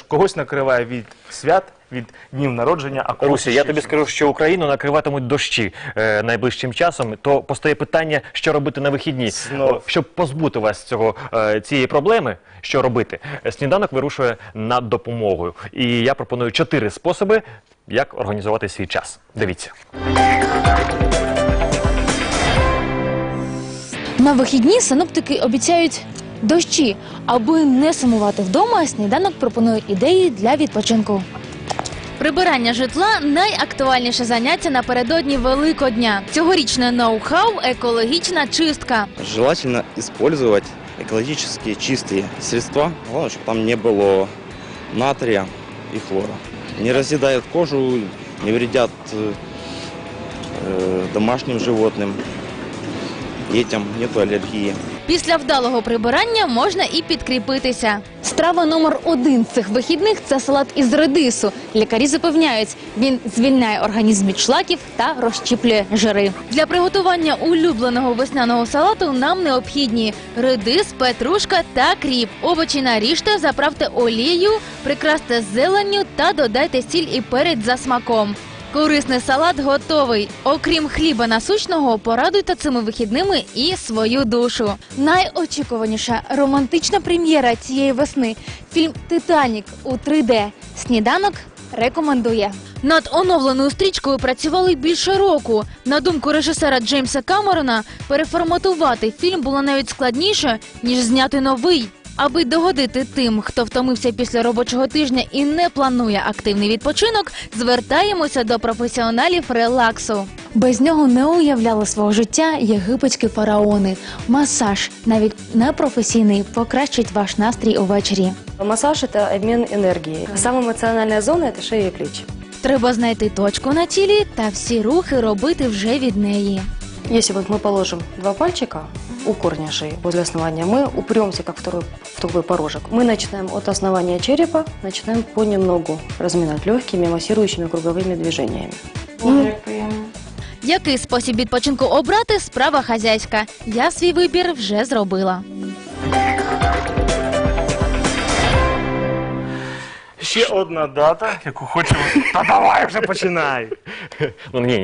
ж когось накриває від свят, від днів народження, а когось Руся, я ще тобі чимось. скажу, що Україну накриватимуть дощі е, найближчим часом. То постає питання, що робити на вихідні. Знов. О, Щоб позбути вас цього е, цієї проблеми, що робити? Е, Сніданок вирушує на допомогу. І я пропоную чотири способи, як організувати свій час. Дивіться. На вихідні синоптики обіцяють дощі. Аби не сумувати вдома, сніданок пропонує ідеї для відпочинку. Прибирання житла найактуальніше заняття напередодні Великодня. Цьогорічне ноу-хау екологічна чистка. Желательно использовать экологически чистые средства. Главное, чтобы там не было натрия и хлора. Не разъедают кожу, не вредят э, э, домашним животным, детям, нету аллергии. Після вдалого прибирання можна і підкріпитися. Страва номер один цих вихідних це салат із редису. Лікарі запевняють, він звільняє організм від шлаків та розщіплює жири. Для приготування улюбленого весняного салату нам необхідні редис, петрушка та кріп. Овочі наріжте, заправте олією, прикрасьте зеленню та додайте сіль і перець за смаком. Корисний салат готовий. Окрім хліба насущного, порадуйте цими вихідними і свою душу. Найочікуваніша романтична прем'єра цієї весни фільм Титанік у 3D. Сніданок рекомендує. Над оновленою стрічкою працювали більше року. На думку режисера Джеймса Камерона, переформатувати фільм було навіть складніше ніж зняти новий. Аби догодити тим, хто втомився після робочого тижня і не планує активний відпочинок, звертаємося до професіоналів релаксу. Без нього не уявляли свого життя єгипетські фараони. Масаж, навіть непрофесійний, покращить ваш настрій увечері. Массаж – это обмен энергией. Самая эмоциональная зона – это шея и плечи. Треба знайти точку на тілі та всі рухи робити вже від неї. Если вот мы положим два пальчика у корня шеи возле основания, мы упремся как второй, в такой порожек. Мы начинаем от основания черепа, начинаем понемногу разминать легкими массирующими круговыми движениями. Який спосіб відпочинку обрати справа хазяйська. Я свій вибір вже зробила. Ще одна дата, яку хочемо. Та давай вже починай. Ну ні, ні.